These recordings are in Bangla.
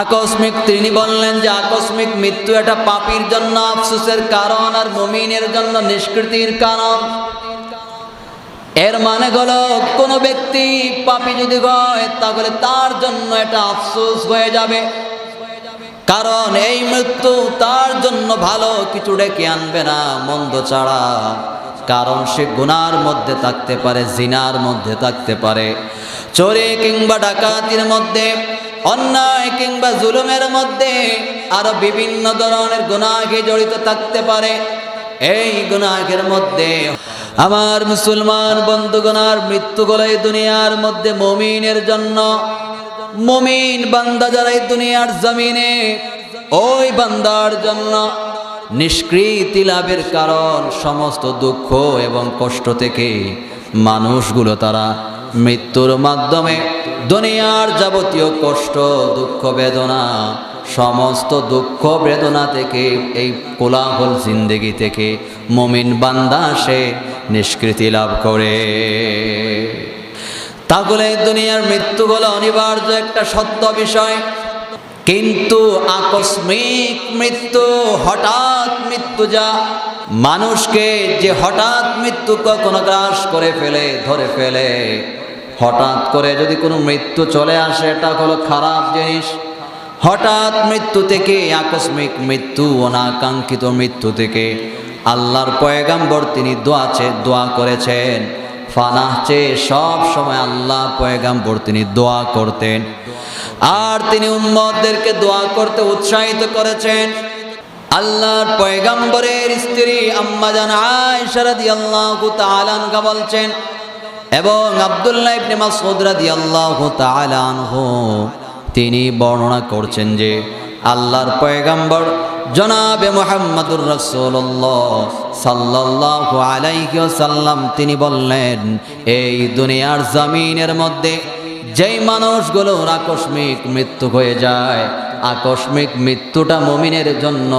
আকস্মিক তিনি বললেন যে আকস্মিক মৃত্যু এটা পাপির জন্য, আফসোসের কারণ আর মুমিনের জন্য নিষ্কৃতির কারণ। এর মানে হলো, কোনো ব্যক্তি পাপি যদি হয়, তাহলে তার জন্য এটা আফসোস হয়ে যাবে। কারণ এই মৃত্যু তার জন্য ভালো, কিছু ডেকে আনবে না, মন্দ ছাড়া। কারণ সে গুনার মধ্যে থাকতে পারে, জিনার মধ্যে থাকতে পারে। চোরে কিংবা ডাকাতির মধ্যে অন্যায় কিংবা জুলুমের মধ্যে আরও বিভিন্ন ধরনের গুনাহে জড়িত থাকতে পারে। এই গুনাহের মধ্যে আমার মুসলমান বন্ধুগণার মৃত্যু গলাই দুনিয়ার মধ্যে মমিনের জন্য। মমিন বান্দা যারা দুনিয়ার জমিনে, ওই বান্দার জন্য নিষ্কৃতি লাভের কারণ সমস্ত দুঃখ এবং কষ্ট থেকে মানুষগুলো তারা মৃত্যুর মাধ্যমে দুনিয়ার যাবতীয় কষ্ট, দুঃখ, বেদনা, সমস্ত দুঃখ, বেদনা থেকে, এই কোলাহল জিন্দেগি থেকে মমিন বান্দা সে নিষ্কৃতি লাভ করে। তাহলে দুনিয়ার মৃত্যু হলো অনিবার্য একটা সত্য বিষয়। কিন্তু আকস্মিক মৃত্যু, হঠাৎ মৃত্যু যা মানুষকে যে হঠাৎ মৃত্যু কখনো গ্রাস করে ফেলে, ধরে ফেলে হঠাৎ করে যদি কোনো মৃত্যু চলে আসে, এটা হলো খারাপ জিনিস। হঠাৎ মৃত্যু থেকে, আকস্মিক মৃত্যু, অনাকাঙ্ক্ষিত মৃত্যু থেকে আল্লাহর পয়গাম্বর তিনি দোয়াছে দোয়া করেছেন। ফানাহ চেয়ে সব সময় আল্লাহ পয়গাম্বর তিনি দোয়া করতেন। আর তিনি উম্মদদেরকে দোয়া করতে উৎসাহিত করেছেন। আল্লাহর পয়গাম্বরের স্ত্রী আম্মা জান তাআলা আনহা বলছেন এবং আব্দুল্লাহ ইবনে মাসউদ রাদিয়াল্লাহু তাআলা আনহু, তিনি বর্ণনা করছেন যে আল্লাহর পয়গাম্বর জনাবে মোহাম্মদুর রসুল্লাহ সাল্লাল্লাহু আলাইহি ওয়াসাল্লাম, তিনি বললেন, এই দুনিয়ার জমিনের মধ্যে যেই মানুষগুলোর আকস্মিক মৃত্যু হয়ে যায় আকস্মিক মৃত্যুটা মমিনের জন্য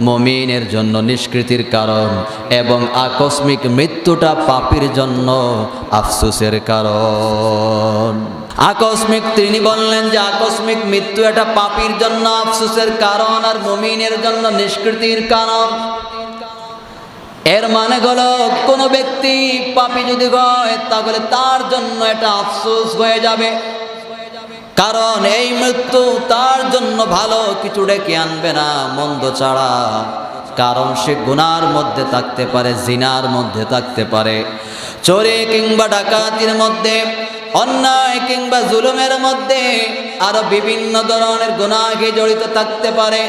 মমিনের জন্য নিষ্কৃতির কারণ এবং আকস্মিক মৃত্যুটা পাপির জন্য আফসোসের কারণ। আকস্মিক তিনি বললেন যে আকস্মিক মৃত্যু এটা পাপির জন্য, আফসোসের কারণ আর মমিনের জন্য নিষ্কৃতির কারণ। এর মানে হলো, কোনো ব্যক্তি পাপি যদি হয়, তাহলে তার জন্য এটা আফসোস হয়ে যাবে। কারণ এই মৃত্যু তার জন্য ভালো কিছু ডেকে আনবে না, মন্দ ছাড়া। কারণ সে গুনার মধ্যে থাকতে পারে, জিনার মধ্যে থাকতে পারে। চোরে কিংবা ডাকাতির মধ্যে, অন্যায় কিংবা জুলুমের মধ্যে আরও বিভিন্ন ধরনের গুনাহে জড়িত থাকতে পারে।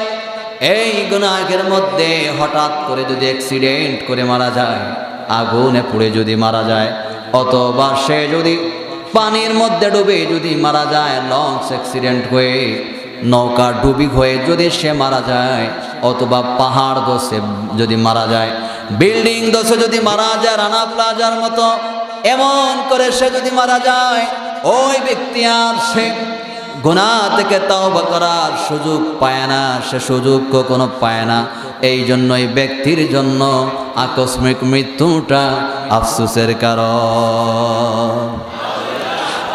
এই গুনাহের মধ্যে হঠাৎ করে যদি অ্যাক্সিডেন্ট করে মারা যায়, আগুনে পুড়ে যদি মারা যায়, অথবা সে যদি পানির মধ্যে ডুবে যদি মারা যায়, লঞ্চ অ্যাক্সিডেন্ট হয়ে, নৌকা ডুবি হয়ে যদি সে মারা যায়, অথবা পাহাড় দোষে যদি মারা যায়, বিল্ডিং দোষে যদি মারা যায়, রানা প্লাজার মতো, এমন করে সে যদি মারা যায়, ওই ব্যক্তি আর সে গুণা থেকে তওবা করার সুযোগ পায় না, সে সুযোগ কখনো পায় না। এই জন্য এই ব্যক্তির জন্য আকস্মিক মৃত্যুটা আফসোসের কারণ।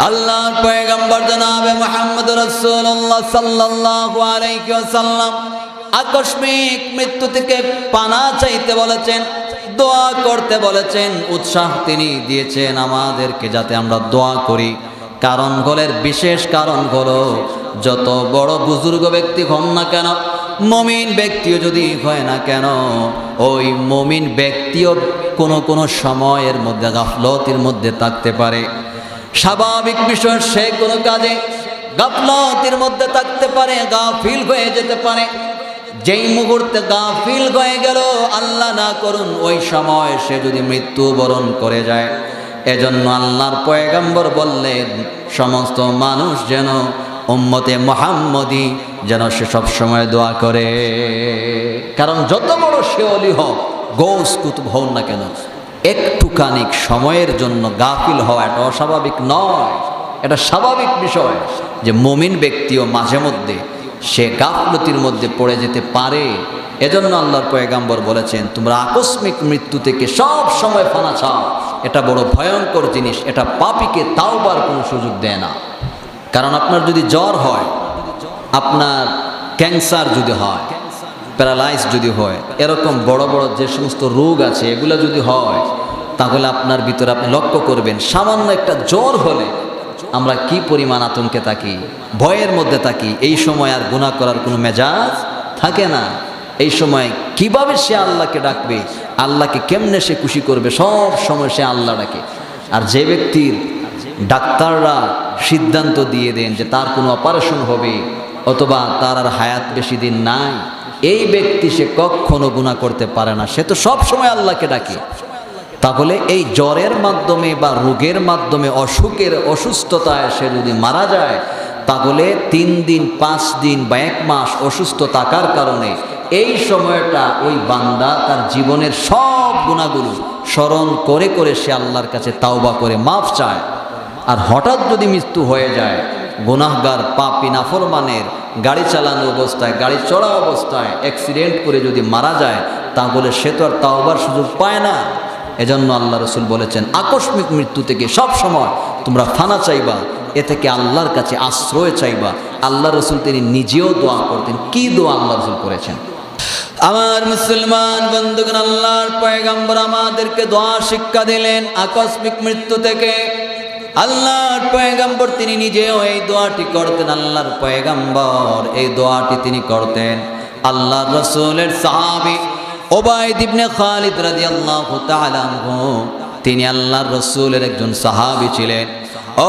আল্লাহর পয়গম্বর জনাবে মুহাম্মদ রাসূলুল্লাহ সাল্লাল্লাহু আলাইহি ওয়াসাল্লাম আকস্মিক মৃত্যু থেকে পানা চাইতে বলেছেন, দোয়া করতে বলেছেন, উৎসাহ তিনি দিয়েছেন আমাদেরকে যাতে আমরা দোয়া করি। কারণ হলের বিশেষ কারণ হলো, যত বড় বুজুর্গ ব্যক্তি হন না কেন, মমিন ব্যক্তিও যদি হয় না কেন, ওই মমিন ব্যক্তিও কোনো কোনো সময়ের মধ্যে, গাফলতির মধ্যে থাকতে পারে। স্বাভাবিক বিষয়, সে কোনো কাজে গাফলতির মধ্যে থাকতে পারে, গাফিল হয়ে যেতে পারে। যেই মুহূর্তে গাফিল হয়ে গেল, আল্লাহ না করুন, ওই সময় সে যদি মৃত্যুবরণ করে যায়। এজন্য আল্লাহর পয়গম্বর বললেন, সমস্ত মানুষ যেন উম্মতে মোহাম্মদী যেন সে সব সময় দোয়া করে। কারণ যত বড় সে অলি হোক গৌস কুতুব হন না কেন একটুখানি সময়ের জন্য গাফিল হওয়া এটা অস্বাভাবিক নয়। এটা স্বাভাবিক বিষয় যে মমিন ব্যক্তিও মাঝে মধ্যে সে গাফলতির মধ্যে পড়ে যেতে পারে। এজন্য আল্লাহর পয়গাম্বর বলেছেন, তোমরা আকস্মিক মৃত্যু থেকে সব সময় ফানা চাও। এটা বড় ভয়ঙ্কর জিনিস। এটা পাপিকে তাওবার কোনো সুযোগ দেয় না। কারণ আপনার যদি জ্বর হয়, আপনার ক্যান্সার যদি হয় প্যারালাইজ যদি হয়, এরকম বড় বড় যে সমস্ত রোগ আছে, এগুলো যদি হয় তাহলে আপনার ভিতরে আপনি লক্ষ্য করবেন, সামান্য একটা জ্বর হলে আমরা কি পরিমাণ আতঙ্কে থাকি, ভয়ের মধ্যে থাকি, এই সময় আর গুণা করার কোনো মেজাজ থাকে না। এই সময় কীভাবে সে আল্লাহকে ডাকবে, আল্লাহকে কেমনে সে খুশি করবে, সব সময় সে আল্লাহ ডাকে। আর যে ব্যক্তির ডাক্তাররা সিদ্ধান্ত দিয়ে দেন যে তার কোনো অপারেশন হবে, অথবা তার আর হায়াত বেশি দিন নাই, এই ব্যক্তি সে কখনো গুণা করতে পারে না, সে তো সব সময় আল্লাহকে ডাকে। তাহলে এই জ্বরের মাধ্যমে বা রোগের মাধ্যমে, অসুখের অসুস্থতায় সে যদি মারা যায়, তাহলে তিন দিন, পাঁচ দিন বা এক মাস অসুস্থ থাকার কারণে এই সময়টা ওই বান্দা তার জীবনের সব গুণাগুলো স্মরণ করে করে সে আল্লাহর কাছে তাওবা করে, মাফ চায়। আর হঠাৎ যদি মৃত্যু হয়ে যায়, গুনাহগার, পাপি, নাফরমানের, গাড়ি চালানো অবস্থায়, গাড়ি চড়া অবস্থায় অ্যাক্সিডেন্ট করে যদি মারা যায়, তাহলে সে তো আর তাওবার সুযোগ পায় না। এজন্য আল্লাহ রসুল বলেছেন, আকস্মিক মৃত্যু থেকে সব সময় তোমরা ফানা চাইবা, এ থেকে আল্লাহর কাছে আশ্রয় চাইবা। আল্লাহ রসুল তিনি নিজেও দোয়া করতেন। কি দোয়া আল্লাহ রসুল করেছেন? আমার মুসলমান বন্ধুগণ, আল্লাহর পয়গম্বর আমাদেরকে দোয়া শিক্ষা দিলেন আকস্মিক মৃত্যু থেকে। আল্লাহর পয়গম্বর তিনি নিজেও এই দোয়াটি করতেন, আল্লাহর পয়গম্বর এই দোয়াটি তিনি করতেন। আল্লাহ রসুলের সাহাবি ওবায়দ ইবনে খালিদ রাদিয়াল্লাহু তাআলা তিনি আল্লাহর রসুলের একজন সাহাবী ছিলেন।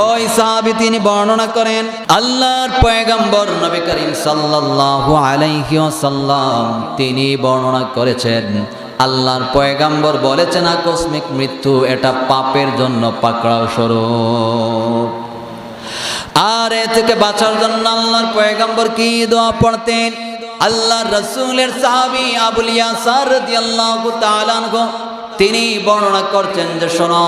ওই সাহাবী তিনি বর্ণনা করেন, আল্লাহর পয়গম্বর নবী করিম সাল্লাল্লাহু আলাইহি ওয়াসাল্লাম তিনি বর্ণনা করেছেন, আল্লাহর পয়গম্বর বলেছেন, আকস্মিক মৃত্যু এটা পাপের জন্য পাকড়াও স্বরূপ। আর এ থেকে বাঁচার জন্য আল্লাহর পয়গম্বর কি দোয়া পড়তেন? আল্লাহর রসুলের সাহাবি আবুলিয়া ইয়াসার রাদিয়াল্লাহু তাআলা তিনি বর্ণনা করছেন যে, শোনো,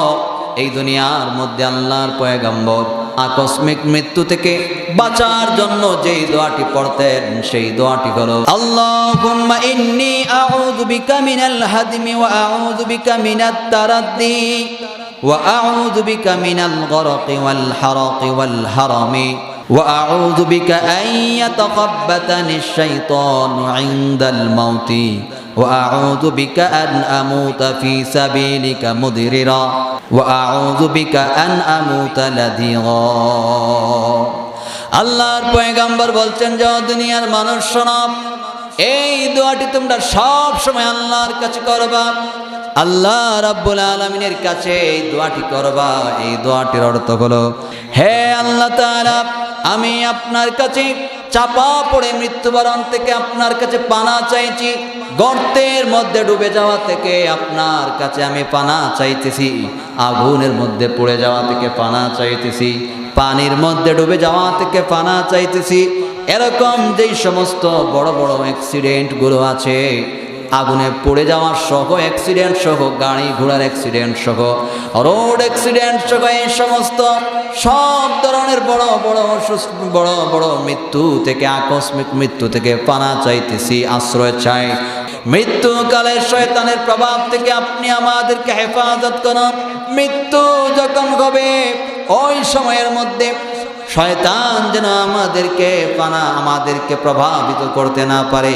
এই দুনিয়ার মধ্যে আল্লাহর পয়গম্বর আকস্মিক মৃত্যু থেকে বাঁচার জন্য যেই দোয়াটি পড়তেন, সেই দোয়াটি হলো, আল্লাহুম্মা ইন্নী আউযু বিকা মিনাল হাদমি ওয়া আউযু বিকা মিনাত তারাদ্দি ওয়া আউযু বিকা মিনাল গরকি ওয়াল হারাকি ওয়াল হারামি। وأعوذ بك أن يتقبتني الشيطان عند الموت وأعوذ بك أن أموت في سبيلك مدررا وأعوذ بك أن أموت لذيغا আল্লাহর পয়গাম্বর বলছেন যে দুনিয়ার মানুষ শোনাব এই দোয়াটি তোমরা সব সময় আল্লাহর কাছে করবা আল্লাহ রাব্বুল আলমিনের কাছে এই দোয়াটি করবা। এই দোয়াটির অর্থ হলো, হে আল্লাহ তাআলা, আমি আপনার কাছে চাপা পড়ে মৃত্যুবরণ থেকে আপনার কাছে পানা চাইছি। গর্তের মধ্যে ডুবে যাওয়া থেকে আপনার কাছে আমি পানা চাইতেছি। আগুনের মধ্যে পড়ে যাওয়া থেকে পানা চাইতেছি। পানির মধ্যে ডুবে যাওয়া থেকে পানা চাইতেছি। এরকম যেই সমস্ত বড় বড় অ্যাক্সিডেন্টগুলো আছে আগুনে পড়ে যাওয়ার সহ অ্যাক্সিডেন্ট সহ, গাড়ি ঘোড়ার অ্যাক্সিডেন্ট সহ রোড অ্যাক্সিডেন্ট সহ, এই সমস্ত সব ধরনের বড় বড় বড় বড় মৃত্যু থেকে, আকস্মিক মৃত্যু থেকে পানা চাইতেছি, আশ্রয় চাই। মৃত্যুকালে শয়তানের প্রভাব থেকে আপনি আমাদেরকে হেফাজত করুন। মৃত্যু যখন হবে, ওই সময়ের মধ্যে শয়তান যেন আমাদেরকে পানা, আমাদেরকে প্রভাবিত করতে না পারে।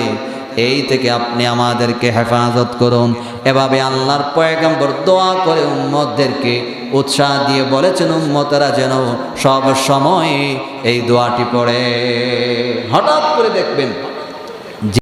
এই থেকে আপনি আমাদেরকে হেফাজত করুন। এভাবে আল্লাহর পয়গম্বর দোয়া করে উম্মতদেরকে উৎসাহ দিয়ে বলেছেন, উম্মতেরা যেন সব সময় এই দোয়াটি পড়ে। হঠাৎ করে দেখবেন